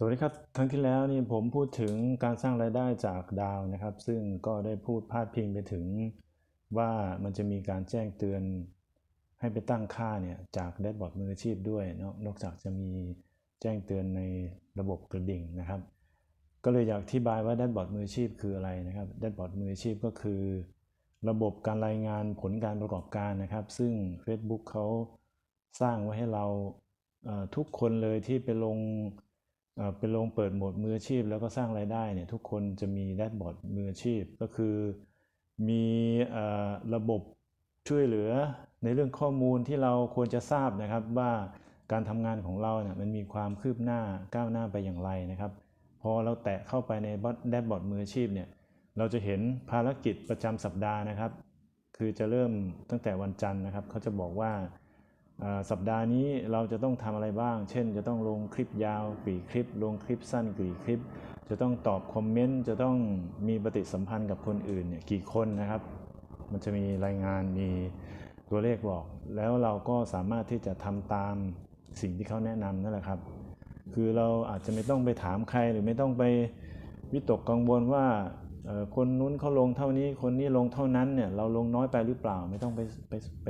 สวัสดีครับครั้งที่แล้วนี่ผมพูดถึงการสร้างรายได้จากดาวนะครับ ซึ่งก็ได้พูดพาดพิงไปถึงว่ามันจะมีการแจ้งเตือนให้ไปตั้งค่าเนี่ยจากแดชบอร์ดมืออาชีพด้วยนอกนอกจากจะมีแจ้งเตือนในระบบกระดิ่งนะครับ ก็เลยอยากอธิบายว่าแดชบอร์ดมืออาชีพคืออะไรนะครับแดชบอร์ดมืออาชีพก็คือ ระบบการรายงานผลการประกอบการนะครับ ซึ่ง Facebook เขาสร้างไว้ให้เราทุกคนเลยที่ไปลง เอ่อไปลงเปิดหมดมืออาชีพ แล้วก็สร้างรายได้เนี่ยทุกคนจะมีแดชบอร์ดมืออาชีพ ก็คือมีอ่อระบบช่วยเหลือในเรื่องข้อมูลที่เราควรจะทราบนะครับว่าการทำงานของเราเนี่ยมันมีความคืบหน้าก้าวหน้าไปอย่างไรนะครับ พอเราแตะเข้าไปในแดชบอร์ดมืออาชีพเนี่ยเราจะเห็นภารกิจประจำสัปดาห์นะครับ คือจะเริ่มตั้งแต่วันจันทร์นะครับ เขาจะบอกว่า สัปดาห์นี้เราจะต้องทำอะไรบ้าง เช่น จะต้องลงคลิปยาวกี่คลิป ลงคลิปสั้นกี่คลิป จะต้องตอบคอมเมนต์ จะต้องมีปฏิสัมพันธ์กับคนอื่นเนี่ยกี่คนนะครับ มันจะมีรายงานมีตัวเลขบอก แล้วเราก็สามารถที่จะทำตามสิ่งที่เขาแนะนำนั่นแหละครับ คือเราอาจจะไม่ต้องไปถามใครหรือไม่ต้องไปวิตกกังวลว่าคนนู้นเขาลงเท่านี้ คนนี้ลงเท่านั้นเนี่ยเราลงน้อยไปหรือเปล่า ไม่ต้องไปไปไป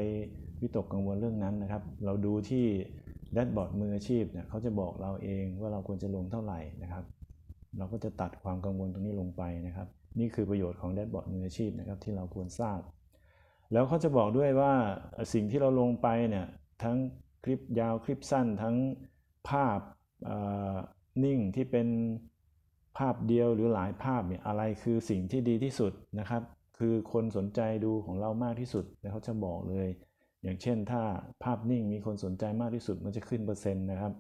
วิตกกังวลเรื่องนั้นนะครับ เราดูที่แดชบอร์ดมืออาชีพเนี่ยเขาจะบอกเราเองว่าเราควรจะลงเท่าไหร่นะครับ เราก็จะตัดความกังวลตรงนี้ลงไปนะครับ นี่คือประโยชน์ของแดชบอร์ดมืออาชีพนะครับที่เราควรทราบ แล้วเขาจะบอกด้วยว่าสิ่งที่เราลงไปเนี่ยทั้งคลิปยาวคลิปสั้น ทั้งภาพนิ่งที่เป็นภาพเดียวหรือหลายภาพเนี่ยอะไรคือสิ่งที่ดีที่สุดนะครับ คือคนสนใจดูของเรามากที่สุดแล้วเขาจะบอกเลย อย่างเช่นถ้าภาพนิ่งมีคนสนใจมากที่สุดมันจะขึ้นเปอร์เซ็นต์นะครับ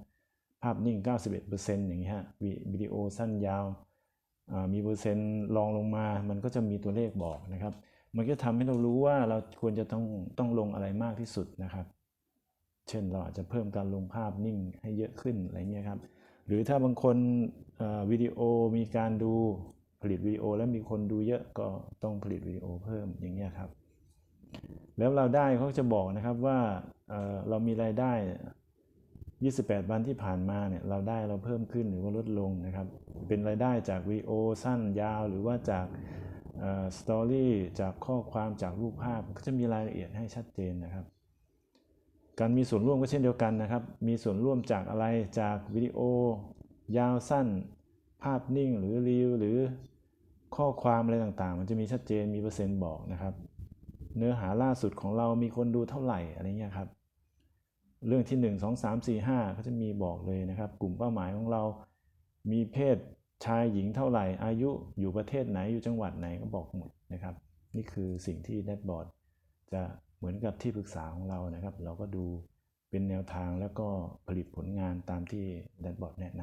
ภาพนิ่ง 91%อย่างนี้ฮะวิวดีโอสั้นยาวมีเปอร์เซ็นต์รองลงมา มันก็จะมีตัวเลขบอกนะครับ มันก็ทำให้เรารู้ว่าเราควรจะต้องต้องลงอะไรมากที่สุดนะครับ เช่นเราอาจจะเพิ่มการลงภาพนิ่งให้เยอะขึ้นอะไรเงี้ยครับ หรือถ้าบางคนวิดีโอมีการดูผลิตวิดีโอแล้วมีคนดูเยอะก็ต้องผลิตวิดีโอเพิ่มอย่างเงี้ยครับ แล้วเราได้เขาจะบอกนะครับว่าเเรามีรายได้ 28 วันที่ผ่านมาเนี่ยเราได้เราเพิ่มขึ้นหรือว่าลดลงนะครับ เป็นรายได้จากวิดีโอสั้นยาวหรือว่าจากสตอรี่จากข้อความจากรูปภาพก็จะมีรายละเอียดให้ชัดเจนนะครับ การมีส่วนร่วมก็เช่นเดียวกันนะครับ มีส่วนร่วมจากอะไรจากวิดีโอ ยาวสั้น ภาพนิ่งหรือรีวหรือข้อความอะไรต่างๆ มันจะมีชัดเจนมีเปอร์เซ็นต์บอกนะครับ เนื้อหาล่าสุดของเรามีคนดูเท่าไหร่อะไรเงี้ยครับ เรื่องที่ 1 2 3 4 5เขาจะมีบอกเลยนะครับ กลุ่มเป้าหมายของเรา มีเพศชายหญิงเท่าไหร่ อายุอยู่ประเทศไหนอยู่จังหวัดไหนก็บอกหมดนะครับ นี่คือสิ่งที่แดชบอร์ดจะเหมือนกับที่ปรึกษาของเรานะครับ เราก็ดูเป็นแนวทางแล้วก็ผลิตผลงานตามที่แดชบอร์ดแนะน